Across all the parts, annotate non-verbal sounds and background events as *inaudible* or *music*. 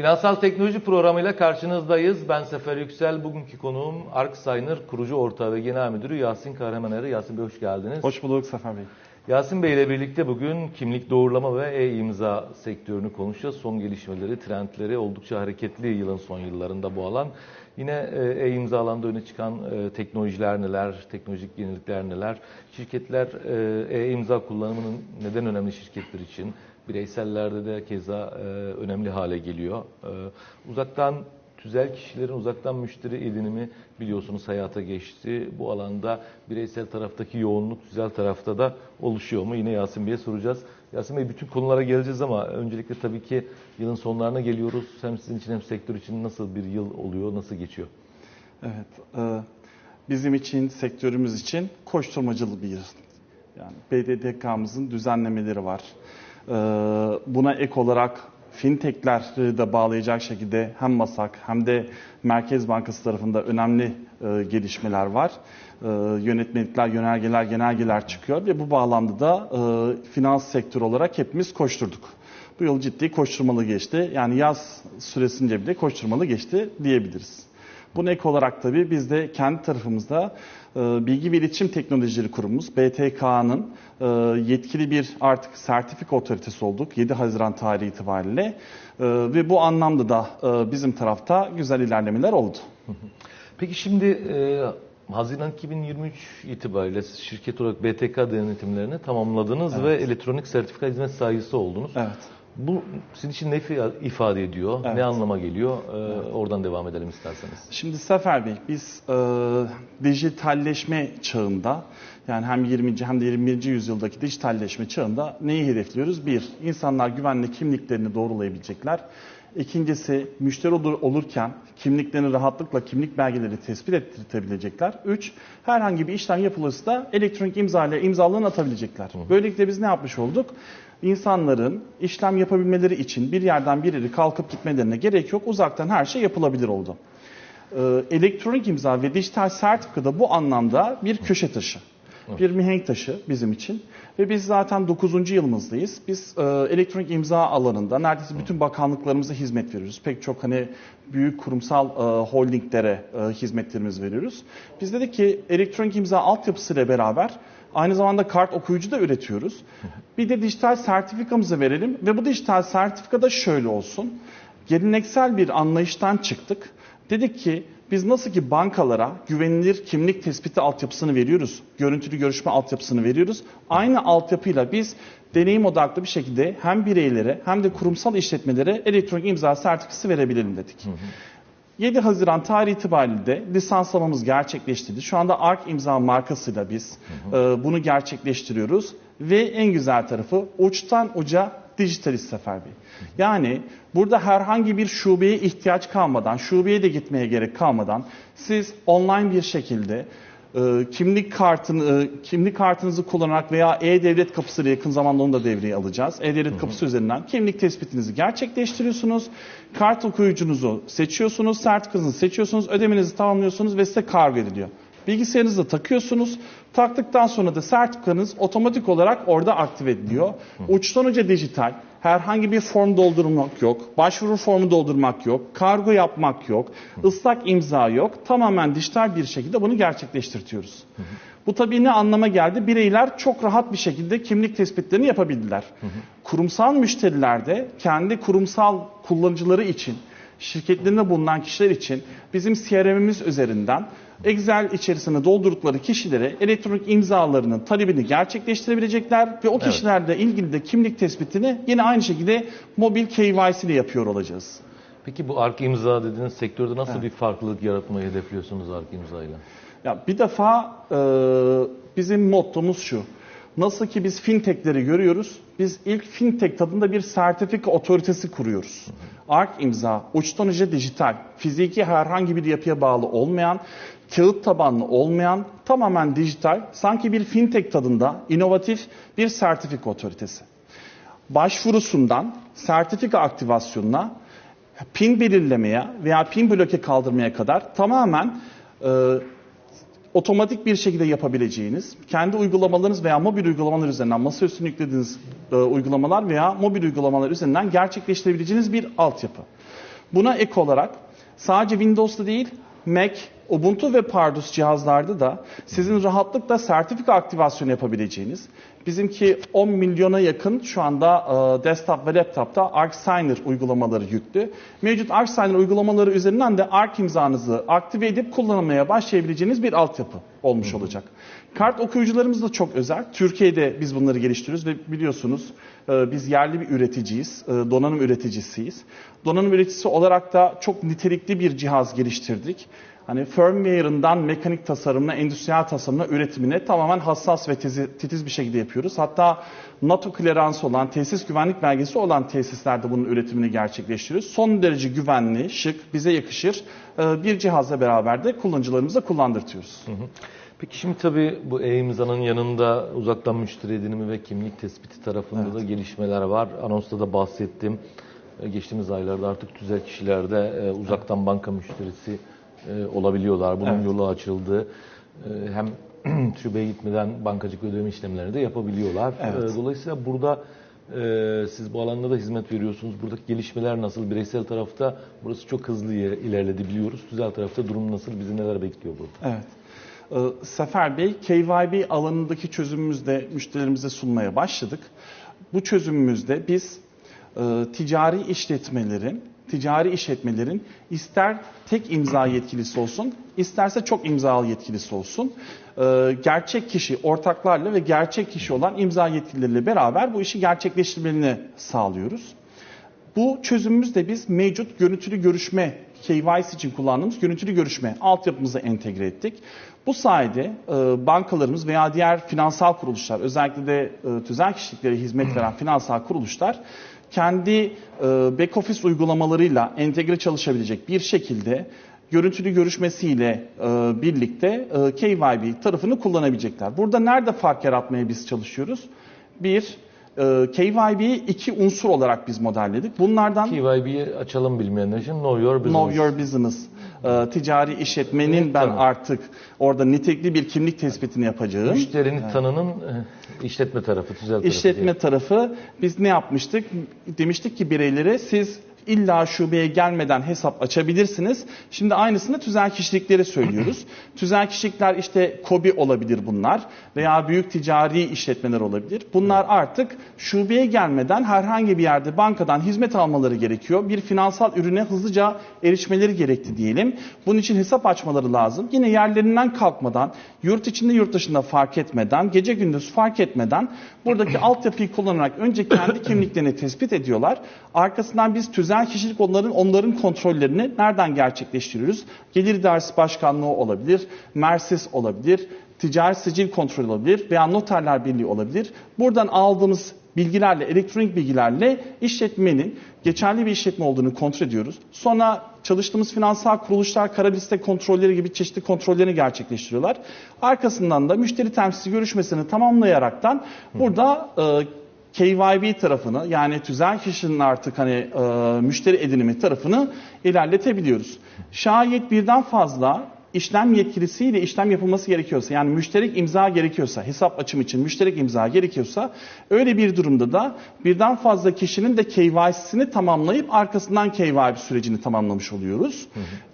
Finansal Teknoloji programıyla karşınızdayız. Ben Sefer Yüksel. Bugünkü konuğum ArkSigner kurucu ortağı ve genel müdürü Yasin Kahramaner. Yasin Bey hoş geldiniz. Hoş bulduk Sefer Bey. Yasin Bey ile birlikte bugün kimlik doğrulama ve e-imza sektörünü konuşacağız. Son gelişmeleri, trendleri oldukça hareketli yılın son yıllarında bu alan. Yine e, e-imza alanda öne çıkan e, teknolojiler neler, teknolojik yenilikler neler, şirketler e, e-imza kullanımının neden önemli şirketler için, bireysellerde de keza e, önemli hale geliyor. E, uzaktan tüzel kişilerin uzaktan müşteri edinimi biliyorsunuz hayata geçti. Bu alanda bireysel taraftaki yoğunluk tüzel tarafta da oluşuyor mu? Yine Yasin Bey'e soracağız. Yasin Bey bütün konulara geleceğiz ama öncelikle tabii ki yılın sonlarına geliyoruz. Hem sizin için hem sektör için nasıl bir yıl oluyor, nasıl geçiyor? Evet, e, bizim için, sektörümüz için koşturmacalı bir yıl. Yani BDDK'mızın düzenlemeleri var. E, buna ek olarak fintechleri de bağlayacak şekilde hem MASAK hem de Merkez Bankası tarafında önemli e, gelişmeler var. E, yönetmelikler, yönergeler, genelgeler çıkıyor ve bu bağlamda da e, finans sektörü olarak hepimiz koşturduk. Bu yıl ciddi koşturmalı geçti. Yani yaz süresince bile koşturmalı geçti diyebiliriz. Buna ek olarak tabii biz de kendi tarafımızda e, Bilgi ve İletişim Teknolojileri Kurumumuz BTK'nın e, yetkili bir artık sertifika otoritesi olduk 7 Haziran tarihi itibariyle E, ve bu anlamda da bizim tarafta güzel ilerlemeler oldu. Peki şimdi e, Haziran 2023 itibariyle siz şirket olarak BTK denetimlerini tamamladınız Evet. ve elektronik sertifika hizmet sahisi oldunuz. Evet. Bu sizin için ne ifade ediyor, Evet. ne anlama geliyor? Ee, Oradan devam edelim isterseniz. Şimdi Sefer Bey, biz e, dijitalleşme çağında, yani hem 20. hem de 21. yüzyıldaki dijitalleşme çağında neyi hedefliyoruz? Bir, insanlar güvenli kimliklerini doğrulayabilecekler. İkincisi, müşteri olur- olurken kimliklerini rahatlıkla kimlik belgeleri tespit ettirebilecekler. Üç, herhangi bir işlem yapılırsa elektronik imza ile imzalarını atabilecekler. Böylelikle biz ne yapmış olduk? İnsanların işlem yapabilmeleri için bir yerden bir yere kalkıp gitmelerine gerek yok. Uzaktan her şey yapılabilir oldu. Ee, elektronik imza ve dijital sertifika da bu anlamda bir köşe taşı. Bir mihenk taşı bizim için. Ve biz zaten 9. yılımızdayız. Biz e, elektronik imza alanında neredeyse bütün bakanlıklarımıza hizmet veriyoruz. Pek çok hani büyük kurumsal e, holdinglere e, hizmetlerimiz veriyoruz. Biz dedik ki elektronik imza altyapısıyla beraber aynı zamanda kart okuyucu da üretiyoruz. Bir de dijital sertifikamızı verelim ve bu dijital sertifika da şöyle olsun. Geleneksel bir anlayıştan çıktık. Dedik ki biz nasıl ki bankalara güvenilir kimlik tespiti altyapısını veriyoruz, görüntülü görüşme altyapısını veriyoruz. Aynı altyapıyla biz deneyim odaklı bir şekilde hem bireylere hem de kurumsal işletmelere elektronik imza sertifikası verebilelim dedik. 7 Haziran tarihi itibariyle de lisanslamamız gerçekleştirdi. Şu anda ARK imza markasıyla biz e, bunu gerçekleştiriyoruz. Ve en güzel tarafı uçtan uca dijitalist Sefer Bey. Yani burada herhangi bir şubeye ihtiyaç kalmadan, şubeye de gitmeye gerek kalmadan siz online bir şekilde kimlik kartını e, kimlik kartınızı kullanarak veya e-devlet kapısıyla yakın zamanda onu da devreye alacağız. E-devlet kapısı üzerinden kimlik tespitinizi gerçekleştiriyorsunuz. Kart okuyucunuzu seçiyorsunuz, sertifikanızı seçiyorsunuz, ödemenizi tamamlıyorsunuz ve size kargo ediliyor. Bilgisayarınızda takıyorsunuz. Taktıktan sonra da sertifikanız otomatik olarak orada aktive ediliyor. Uçtan uca dijital. Herhangi bir form doldurmak yok. Başvuru formu doldurmak yok. Kargo yapmak yok. ıslak imza yok. Tamamen dijital bir şekilde bunu gerçekleştirtiyoruz. Bu tabii ne anlama geldi? Bireyler çok rahat bir şekilde kimlik tespitlerini yapabildiler. Kurumsal müşteriler de kendi kurumsal kullanıcıları için, şirketlerinde bulunan kişiler için bizim CRM'imiz üzerinden Excel içerisine doldurdukları kişilere elektronik imzalarının talebini gerçekleştirebilecekler ve o Evet. kişilerle ilgili de kimlik tespitini yine aynı şekilde mobil KYC ile yapıyor olacağız. Peki bu ARK imza dediğiniz sektörde nasıl bir farklılık yaratmayı hedefliyorsunuz ARK imzayla? Ya bir defa e, bizim mottomuz şu. Nasıl ki biz fintechleri görüyoruz, biz ilk fintech tadında bir sertifika otoritesi kuruyoruz. ARK imza, uçtan uca dijital, fiziki herhangi bir yapıya bağlı olmayan, kağıt tabanlı olmayan, tamamen dijital, sanki bir fintech tadında inovatif bir sertifika otoritesi. Başvurusundan sertifika aktivasyonuna, pin belirlemeye veya pin bloke kaldırmaya kadar tamamen e, otomatik bir şekilde yapabileceğiniz, kendi uygulamalarınız veya mobil uygulamalar üzerinden masaüstüne yüklediğiniz e, uygulamalar veya mobil uygulamalar üzerinden gerçekleştirebileceğiniz bir altyapı. Buna ek olarak sadece Windows'ta değil Mac, Ubuntu ve Pardus cihazlarda da sizin rahatlıkla sertifika aktivasyonu yapabileceğiniz, bizimki 10 milyona yakın şu anda e, desktop ve laptopta ArcSigner uygulamaları yüklü. Mevcut ArcSigner uygulamaları üzerinden de Arc imzanızı aktive edip kullanmaya başlayabileceğiniz bir altyapı olmuş olacak. Kart okuyucularımız da çok özel. Türkiye'de biz bunları geliştiriyoruz ve biliyorsunuz e, biz yerli bir üreticiyiz, e, donanım üreticisiyiz. Donanım üreticisi olarak da çok nitelikli bir cihaz geliştirdik. Hani firmware'ından mekanik tasarımına, endüstriyel tasarımına, üretimine tamamen hassas ve tizi- titiz bir şekilde yapıyoruz. Hatta NATO kleransı olan, tesis güvenlik belgesi olan tesislerde bunun üretimini gerçekleştiriyoruz. Son derece güvenli, şık, bize yakışır e, bir cihazla beraber de kullanıcılarımıza kullandırtıyoruz. Peki şimdi tabii bu e-imzanın yanında uzaktan müşteri edinimi ve kimlik tespiti tarafında da gelişmeler var. Anonsta da bahsettim. E, Geçtiğimiz aylarda artık tüzel kişilerde e, uzaktan banka müşterisi e, olabiliyorlar. Bunun Evet. yolu açıldı. E, Hem *clears throat* şubeye gitmeden bankacılık ödeme işlemlerini de yapabiliyorlar. Evet. E, Dolayısıyla burada e, siz bu alanda da hizmet veriyorsunuz. Buradaki gelişmeler nasıl? Bireysel tarafta burası çok hızlı ilerledi biliyoruz. Tüzel tarafta durum nasıl? Bizi neler bekliyor burada? Evet. Sefer Bey, KYB alanındaki çözümümüzü de müşterilerimize sunmaya başladık. Bu çözümümüzde biz e, ticari işletmelerin, ticari işletmelerin ister tek imza yetkilisi olsun, isterse çok imzalı yetkilisi olsun, e, gerçek kişi, ortaklarla ve gerçek kişi olan imza yetkilileriyle beraber bu işi gerçekleştirmelerini sağlıyoruz. Bu çözümümüzde biz mevcut görüntülü görüşme KYC için kullandığımız görüntülü görüşme altyapımıza entegre ettik. Bu sayede e, bankalarımız veya diğer finansal kuruluşlar, özellikle de e, tüzel kişiliklere hizmet veren finansal kuruluşlar kendi e, back office uygulamalarıyla entegre çalışabilecek bir şekilde görüntülü görüşmesiyle e, birlikte e, KYB tarafını kullanabilecekler. Burada nerede fark yaratmaya biz çalışıyoruz? Bir, e, KYB'yi iki unsur olarak biz modelledik. Bunlardan KYB'yi açalım bilmeyenler için Know Your Business. Know Your Business, e, ticari işletmenin Evet, ben tamam. artık orada nitelikli bir kimlik tespitini yapacağım. Müşterinin tanının e, işletme tarafı, tüzel tarafı. İşletme diye. tarafı biz ne yapmıştık? Demiştik ki bireylere siz illa şubeye gelmeden hesap açabilirsiniz. Şimdi aynısını tüzel kişiliklere söylüyoruz. *clears throat* tüzel kişilikler işte KOBİ olabilir bunlar veya büyük ticari işletmeler olabilir. Bunlar artık şubeye gelmeden herhangi bir yerde bankadan hizmet almaları gerekiyor. Bir finansal ürüne hızlıca erişmeleri gerekti diyelim. Bunun için hesap açmaları lazım. Yine yerlerinden kalkmadan, yurt içinde yurt dışında fark etmeden, gece gündüz fark etmeden buradaki *clears throat* altyapıyı kullanarak önce kendi kimliklerini tespit ediyorlar. Arkasından biz tüzel kişilik onların onların kontrollerini nereden gerçekleştiriyoruz? Gelir İdaresi Başkanlığı olabilir, Mersis olabilir, ticari sicil kontrolü olabilir veya noterler birliği olabilir. Buradan aldığımız bilgilerle, elektronik bilgilerle işletmenin geçerli bir işletme olduğunu kontrol ediyoruz. Sonra çalıştığımız finansal kuruluşlar kara liste kontrolleri gibi çeşitli kontrollerini gerçekleştiriyorlar. Arkasından da müşteri temsilci görüşmesini tamamlayaraktan burada e, KYB tarafını yani tüzel kişinin artık hani e, müşteri edinimi tarafını ilerletebiliyoruz. Şayet birden fazla işlem yetkilisiyle işlem yapılması gerekiyorsa yani müşterek imza gerekiyorsa hesap açım için müşterek imza gerekiyorsa öyle bir durumda da birden fazla kişinin de KYC'sini tamamlayıp arkasından KYB sürecini tamamlamış oluyoruz.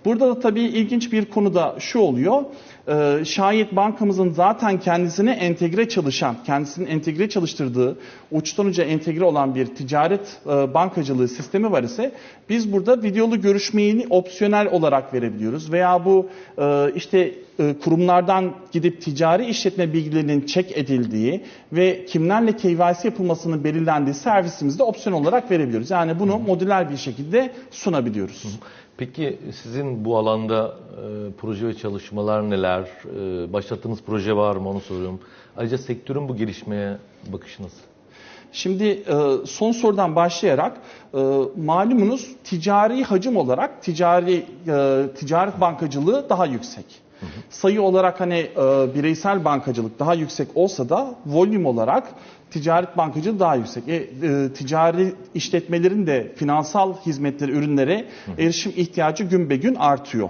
Burada da tabii ilginç bir konu da şu oluyor. Ee, şayet bankamızın zaten kendisine entegre çalışan, kendisinin entegre çalıştırdığı, uçtan uca entegre olan bir ticaret e, bankacılığı sistemi var ise biz burada videolu görüşmeyi opsiyonel olarak verebiliyoruz. Veya bu e, işte e, kurumlardan gidip ticari işletme bilgilerinin çek edildiği ve kimlerle KYC yapılmasının belirlendiği servisimizi de opsiyon olarak verebiliyoruz. Yani bunu modüler bir şekilde sunabiliyoruz. Peki sizin bu alanda e, proje ve çalışmalar neler? E, başlattığınız proje var mı onu soruyorum. Ayrıca sektörün bu gelişmeye bakışı nasıl? Şimdi e, son sorudan başlayarak e, malumunuz ticari hacim olarak ticari e, ticaret bankacılığı daha yüksek. Sayı olarak hani e, bireysel bankacılık daha yüksek olsa da volüm olarak ticaret bankacılığı daha yüksek. E, e, ticari işletmelerin de finansal hizmetleri, ürünlere erişim ihtiyacı gün be gün artıyor.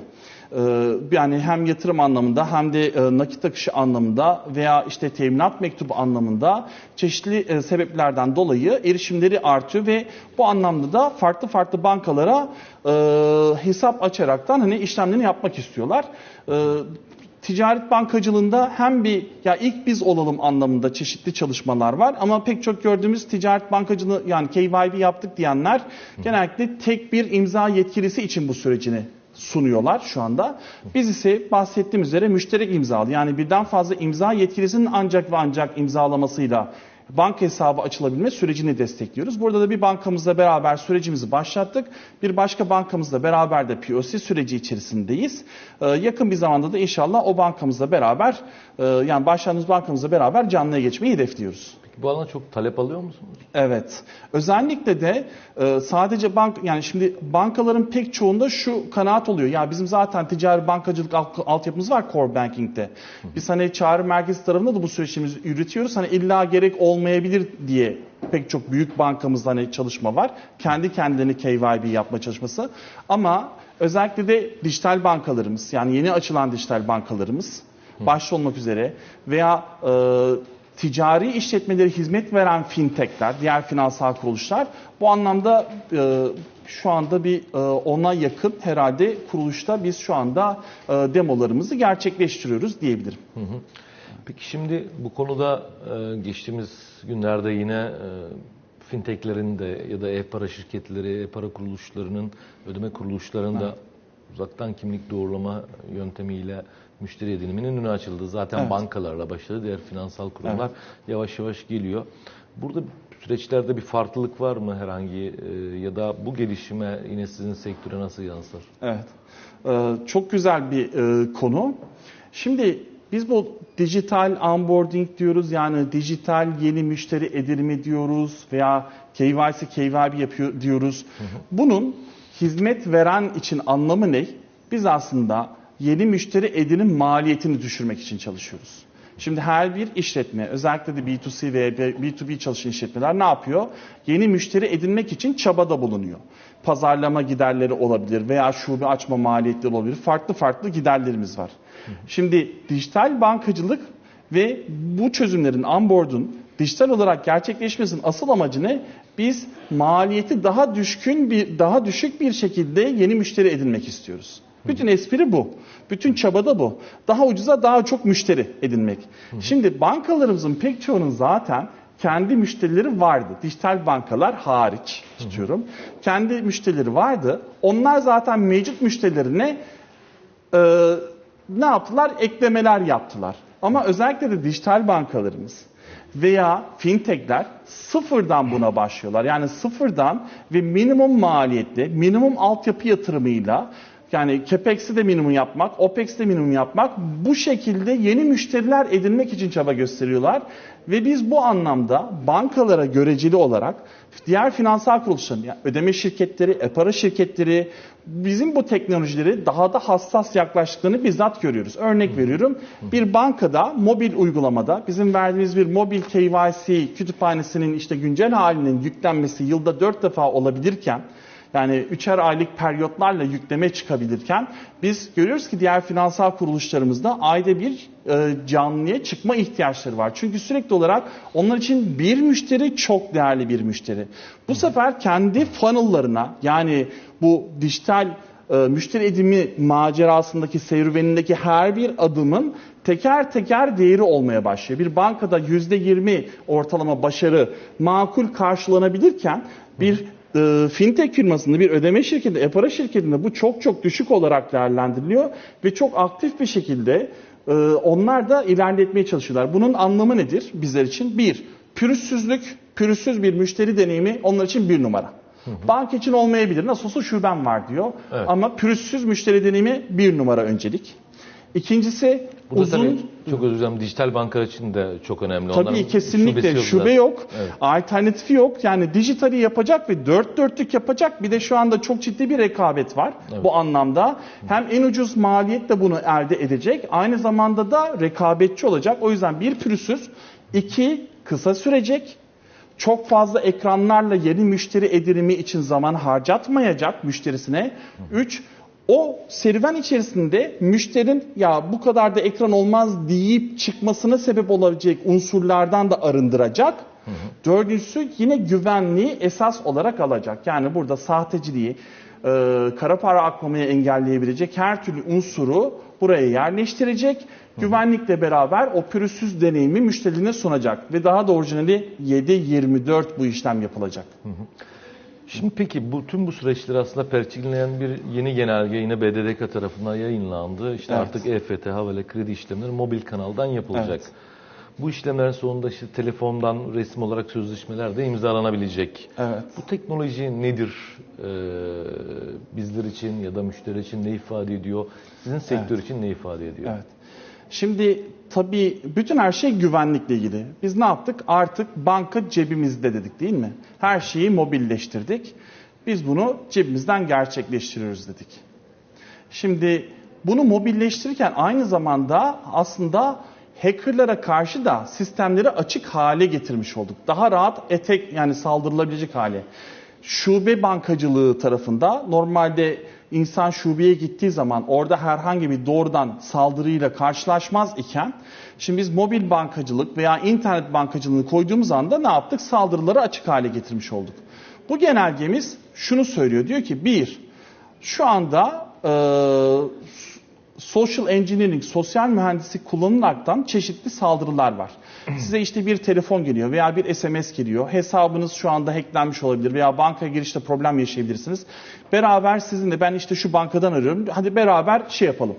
Ee, yani hem yatırım anlamında hem de e, nakit akışı anlamında veya işte teminat mektubu anlamında çeşitli e, sebeplerden dolayı erişimleri artıyor ve bu anlamda da farklı farklı bankalara e, hesap açaraktan hani işlemlerini yapmak istiyorlar. Ticaret bankacılığında hem bir ya ilk biz olalım anlamında çeşitli çalışmalar var ama pek çok gördüğümüz ticaret bankacılığı yani KYB yaptık diyenler genellikle tek bir imza yetkilisi için bu sürecini sunuyorlar şu anda. Biz ise bahsettiğim üzere müşterek imzalı yani birden fazla imza yetkilisinin ancak ve ancak imzalamasıyla banka hesabı açılabilme sürecini destekliyoruz. Burada da bir bankamızla beraber sürecimizi başlattık. Bir başka bankamızla beraber de POC süreci içerisindeyiz. Ee, yakın bir zamanda da inşallah o bankamızla beraber e, yani başladığımız bankamızla beraber canlıya geçmeyi hedefliyoruz. Bu alana çok talep alıyor musunuz? Evet. Özellikle de e, sadece bank yani şimdi bankaların pek çoğunda şu kanaat oluyor. Ya bizim zaten ticari bankacılık alt, altyapımız var core banking'de. Biz hani çağrı merkezi tarafında da bu süreçimizi yürütüyoruz. Hani illa gerek olmayabilir diye pek çok büyük bankamızda hani çalışma var. Kendi kendini KYB yapma çalışması. Ama özellikle de dijital bankalarımız yani yeni açılan dijital bankalarımız başta olmak üzere veya e, ticari işletmeleri hizmet veren fintechler, diğer finansal kuruluşlar bu anlamda e, şu anda bir e, ona yakın herhalde kuruluşta biz şu anda e, demolarımızı gerçekleştiriyoruz diyebilirim. Hı hı. Peki şimdi bu konuda e, geçtiğimiz günlerde yine e, fintechlerin de ya da e-para şirketleri, e-para kuruluşlarının, ödeme kuruluşlarının da uzaktan kimlik doğrulama yöntemiyle müşteri ediniminin önü açıldı. Zaten Evet. bankalarla başladı. Diğer finansal kurumlar yavaş yavaş geliyor. Burada süreçlerde bir farklılık var mı herhangi e, ya da bu gelişime yine sizin sektöre nasıl yansır? Evet. Ee, çok güzel bir e, konu. Şimdi biz bu dijital onboarding diyoruz yani dijital yeni müşteri edinimi diyoruz veya KYC, KYB yapıyor diyoruz. Bunun hizmet veren için anlamı ne? Biz aslında yeni müşteri edinim maliyetini düşürmek için çalışıyoruz. Şimdi her bir işletme, özellikle de B2C ve B2B çalışan işletmeler ne yapıyor? Yeni müşteri edinmek için çabada bulunuyor. Pazarlama giderleri olabilir veya şube açma maliyetleri olabilir. Farklı farklı giderlerimiz var. Şimdi dijital bankacılık ve bu çözümlerin onboard'un dijital olarak gerçekleşmesinin asıl amacı ne? Biz maliyeti daha düşkün bir daha düşük bir şekilde yeni müşteri edinmek istiyoruz. Bütün espri bu. Bütün çaba da bu. Daha ucuza daha çok müşteri edinmek. Şimdi bankalarımızın pek çoğunun zaten kendi müşterileri vardı. Dijital bankalar hariç tutuyorum. Kendi müşterileri vardı. Onlar zaten mevcut müşterilerine e, ne yaptılar? Eklemeler yaptılar. Ama özellikle de dijital bankalarımız veya fintechler sıfırdan buna başlıyorlar. Yani sıfırdan ve minimum maliyetli, minimum altyapı yatırımıyla yani CAPEX'i de minimum yapmak, OPEX'i de minimum yapmak bu şekilde yeni müşteriler edinmek için çaba gösteriyorlar. Ve biz bu anlamda bankalara göreceli olarak diğer finansal kuruluşların, yani ödeme şirketleri, e-para şirketleri bizim bu teknolojileri daha da hassas yaklaştıklarını bizzat görüyoruz. Örnek veriyorum bir bankada mobil uygulamada bizim verdiğimiz bir mobil KYC kütüphanesinin işte güncel halinin yüklenmesi yılda 4 defa olabilirken yani üçer aylık periyotlarla yükleme çıkabilirken biz görüyoruz ki diğer finansal kuruluşlarımızda ayda bir e, canlıya çıkma ihtiyaçları var. Çünkü sürekli olarak onlar için bir müşteri çok değerli bir müşteri. Bu sefer kendi funnel'larına yani bu dijital e, müşteri edimi macerasındaki serüvenindeki her bir adımın teker teker değeri olmaya başlıyor. Bir bankada %20 ortalama başarı makul karşılanabilirken bir e, fintech firmasında bir ödeme şirketi, e-para şirketinde bu çok çok düşük olarak değerlendiriliyor ve çok aktif bir şekilde e, onlar da ilerletmeye çalışıyorlar. Bunun anlamı nedir bizler için? Bir, pürüzsüzlük, pürüzsüz bir müşteri deneyimi onlar için bir numara. Bank için olmayabilir. Nasıl olsa şubem var diyor. Evet. Ama pürüzsüz müşteri deneyimi bir numara öncelik. İkincisi Burada uzun tabii çok özür dilerim dijital bankalar için de çok önemli. Tabii Onların kesinlikle şube zaten. yok, Evet. alternatifi yok. Yani dijitali yapacak ve dört dörtlük yapacak. Bir de şu anda çok ciddi bir rekabet var Evet. bu anlamda. Hem en ucuz maliyetle bunu elde edecek, aynı zamanda da rekabetçi olacak. O yüzden bir pürüzsüz, iki kısa sürecek, çok fazla ekranlarla yeni müşteri edinimi için zaman harcatmayacak müşterisine. Üç, O serüven içerisinde müşterinin ya bu kadar da ekran olmaz deyip çıkmasına sebep olabilecek unsurlardan da arındıracak. Dördüncüsü yine güvenliği esas olarak alacak. Yani burada sahteciliği, e, kara para aklamayı engelleyebilecek her türlü unsuru buraya yerleştirecek. Güvenlikle beraber o pürüzsüz deneyimi müşterine sunacak. Ve daha da orijinali 7-24 bu işlem yapılacak. Şimdi peki bu tüm bu süreçleri aslında perçinleyen bir yeni genelge yine BDDK tarafından yayınlandı. İşte Evet. artık EFT, havale, kredi işlemleri mobil kanaldan yapılacak. Evet. Bu işlemlerin sonunda işte telefondan resim olarak sözleşmeler de imzalanabilecek. Evet. Bu teknoloji nedir? Ee, bizler için ya da müşteri için ne ifade ediyor? Sizin sektör için ne ifade ediyor? Evet. Şimdi tabii bütün her şey güvenlikle ilgili. Biz ne yaptık? Artık banka cebimizde dedik değil mi? Her şeyi mobilleştirdik. Biz bunu cebimizden gerçekleştiriyoruz dedik. Şimdi bunu mobilleştirirken aynı zamanda aslında hackerlara karşı da sistemleri açık hale getirmiş olduk. Daha rahat etek yani saldırılabilecek hale. Şube bankacılığı tarafında normalde insan şubeye gittiği zaman orada herhangi bir doğrudan saldırıyla karşılaşmaz iken şimdi biz mobil bankacılık veya internet bankacılığını koyduğumuz anda ne yaptık? Saldırıları açık hale getirmiş olduk. Bu genelgemiz şunu söylüyor. Diyor ki bir, şu anda e, social engineering, sosyal mühendislik kullanılaraktan çeşitli saldırılar var. Size işte bir telefon geliyor veya bir SMS geliyor. Hesabınız şu anda hacklenmiş olabilir veya bankaya girişte problem yaşayabilirsiniz. Beraber sizinle ben işte şu bankadan arıyorum. Hadi beraber şey yapalım.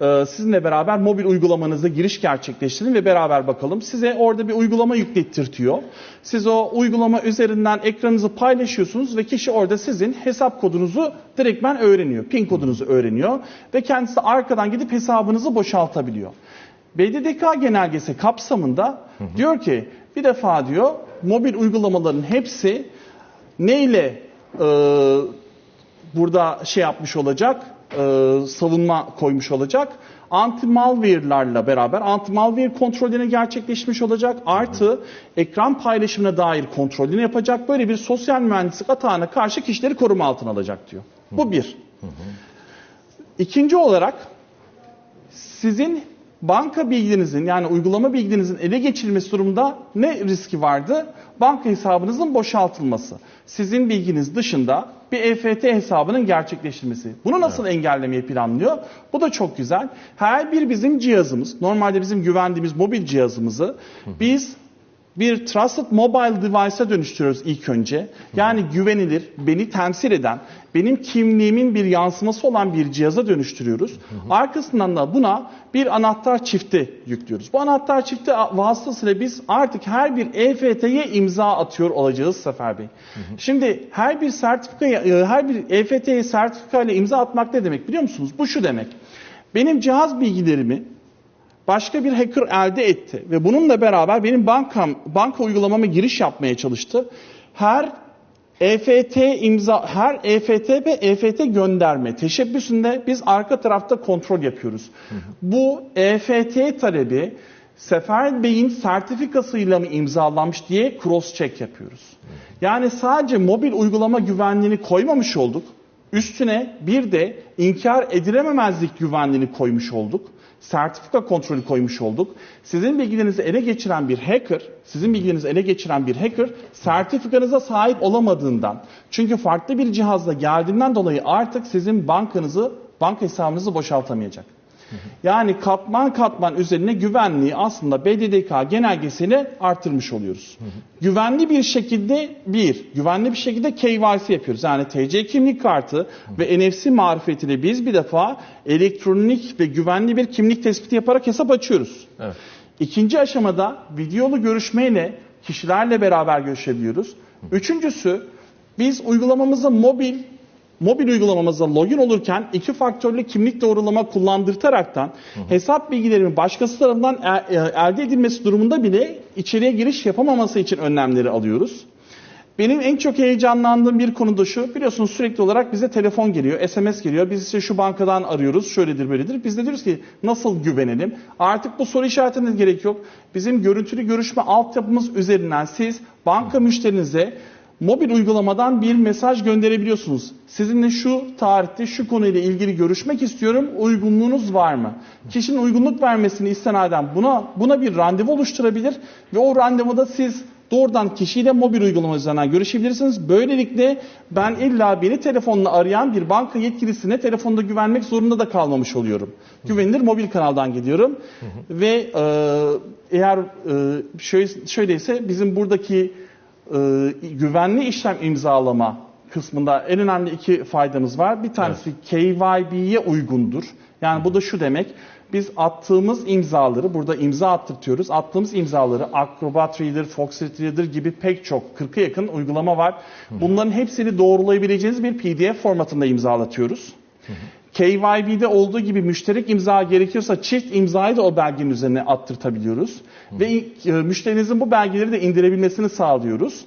Ee, sizinle beraber mobil uygulamanıza giriş gerçekleştirin ve beraber bakalım. Size orada bir uygulama yüklettirtiyor. Siz o uygulama üzerinden ekranınızı paylaşıyorsunuz ve kişi orada sizin hesap kodunuzu direktmen öğreniyor. PIN kodunuzu öğreniyor ve kendisi arkadan gidip hesabınızı boşaltabiliyor. BDDK genelgesi kapsamında diyor ki bir defa diyor mobil uygulamaların hepsi neyle e, burada şey yapmış olacak, e, savunma koymuş olacak. Anti-malware'larla beraber anti-malware kontrollerini gerçekleşmiş olacak. Artı ekran paylaşımına dair kontrolünü yapacak. Böyle bir sosyal mühendislik atağına karşı kişileri koruma altına alacak diyor. Bu bir. İkinci olarak sizin banka bilginizin yani uygulama bilginizin ele geçirilmesi durumunda ne riski vardı? Banka hesabınızın boşaltılması. Sizin bilginiz dışında bir EFT hesabının gerçekleştirilmesi. Bunu nasıl engellemeyi planlıyor? Bu da çok güzel. Her bir bizim cihazımız, normalde bizim güvendiğimiz mobil cihazımızı biz bir trusted mobile device'a dönüştürüyoruz ilk önce. Yani güvenilir, beni temsil eden, benim kimliğimin bir yansıması olan bir cihaza dönüştürüyoruz. Arkasından da buna bir anahtar çifti yüklüyoruz. Bu anahtar çifti vasıtasıyla biz artık her bir EFT'ye imza atıyor olacağız Sefer Bey. Şimdi her bir sertifikaya, e, her bir EFT'ye sertifika ile imza atmak ne demek biliyor musunuz? Bu şu demek. Benim cihaz bilgilerimi başka bir hacker elde etti ve bununla beraber benim bankam banka uygulamama giriş yapmaya çalıştı. Her EFT imza her EFT ve EFT gönderme teşebbüsünde biz arka tarafta kontrol yapıyoruz. Bu EFT talebi Sefer Bey'in sertifikasıyla mı imzalanmış diye cross check yapıyoruz. Yani sadece mobil uygulama güvenliğini koymamış olduk. Üstüne bir de inkar edilememezlik güvenliğini koymuş olduk. Sertifika kontrolü koymuş olduk. Sizin bilgilerinizi ele geçiren bir hacker, sizin bilgilerinizi ele geçiren bir hacker sertifikanıza sahip olamadığından, çünkü farklı bir cihazla geldiğinden dolayı artık sizin bankanızı, banka hesabınızı boşaltamayacak. Yani katman katman üzerine güvenliği aslında BDDK genelgesini artırmış oluyoruz. Güvenli bir şekilde bir, güvenli bir şekilde KYC yapıyoruz. Yani TC kimlik kartı ve NFC marifetiyle biz bir defa elektronik ve güvenli bir kimlik tespiti yaparak hesap açıyoruz. Evet. İkinci aşamada videolu görüşmeyle kişilerle beraber görüşebiliyoruz. Üçüncüsü biz uygulamamızı mobil mobil uygulamamıza login olurken iki faktörlü kimlik doğrulama kullandırtaraktan hesap bilgilerinin başkası tarafından e- e- elde edilmesi durumunda bile içeriye giriş yapamaması için önlemleri alıyoruz. Benim en çok heyecanlandığım bir konu da şu. Biliyorsunuz sürekli olarak bize telefon geliyor, SMS geliyor. Biz işte şu bankadan arıyoruz, şöyledir böyledir. Biz de diyoruz ki nasıl güvenelim? Artık bu soru işaretine gerek yok. Bizim görüntülü görüşme altyapımız üzerinden siz banka müşterinize mobil uygulamadan bir mesaj gönderebiliyorsunuz. Sizinle şu tarihte şu konuyla ilgili görüşmek istiyorum. Uygunluğunuz var mı? Kişinin uygunluk vermesini istinaden buna buna bir randevu oluşturabilir ve o randevuda siz doğrudan kişiyle mobil uygulama üzerinden görüşebilirsiniz. Böylelikle ben illa beni telefonla arayan bir banka yetkilisine telefonda güvenmek zorunda da kalmamış oluyorum. Güvenilir mobil kanaldan gidiyorum ve e, eğer e, şöyle, şöyleyse bizim buradaki e, güvenli işlem imzalama kısmında en önemli iki faydamız var. Bir tanesi KYB'ye uygundur. Yani bu da şu demek. Biz attığımız imzaları, burada imza attırtıyoruz. Attığımız imzaları Acrobat Reader, Foxit Reader gibi pek çok 40'a yakın uygulama var. Bunların hepsini doğrulayabileceğiniz bir PDF formatında imzalatıyoruz. KYB'de olduğu gibi müşterek imza gerekiyorsa çift imzayı da o belgenin üzerine attırtabiliyoruz. Ve e, müşterinizin bu belgeleri de indirebilmesini sağlıyoruz.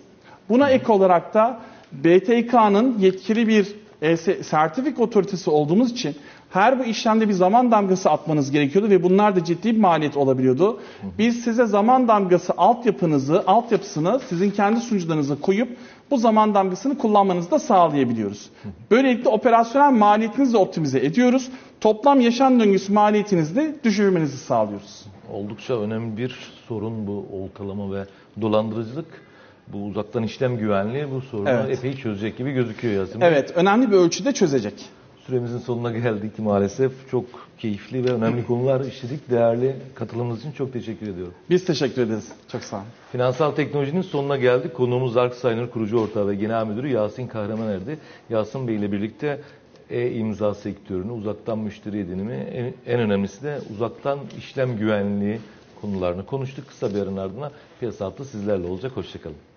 Buna ek olarak da BTK'nın yetkili bir e, se- sertifik otoritesi olduğumuz için her bu işlemde bir zaman damgası atmanız gerekiyordu ve bunlar da ciddi bir maliyet olabiliyordu. Biz size zaman damgası altyapınızı, altyapısını sizin kendi sunucularınıza koyup bu zaman damgasını kullanmanızı da sağlayabiliyoruz. Böylelikle operasyonel maliyetinizi optimize ediyoruz. Toplam yaşam döngüsü maliyetinizi de düşürmenizi sağlıyoruz. Oldukça önemli bir sorun bu oltalama ve dolandırıcılık. Bu uzaktan işlem güvenliği bu sorunu Evet. epey çözecek gibi gözüküyor Yasemin. Evet, önemli bir ölçüde çözecek. Süremizin sonuna geldik maalesef. Çok keyifli ve önemli konular işledik. Değerli katılımınız için çok teşekkür ediyorum. Biz teşekkür ederiz. Çok sağ olun. Finansal teknolojinin sonuna geldik. Konuğumuz Arksayner kurucu ortağı ve genel müdürü Yasin Kahramaner'di. Yasin Bey ile birlikte e-imza sektörünü, uzaktan müşteri edinimi, en, en önemlisi de uzaktan işlem güvenliği konularını konuştuk. Kısa bir arın ardından piyasa hafta sizlerle olacak. Hoşçakalın.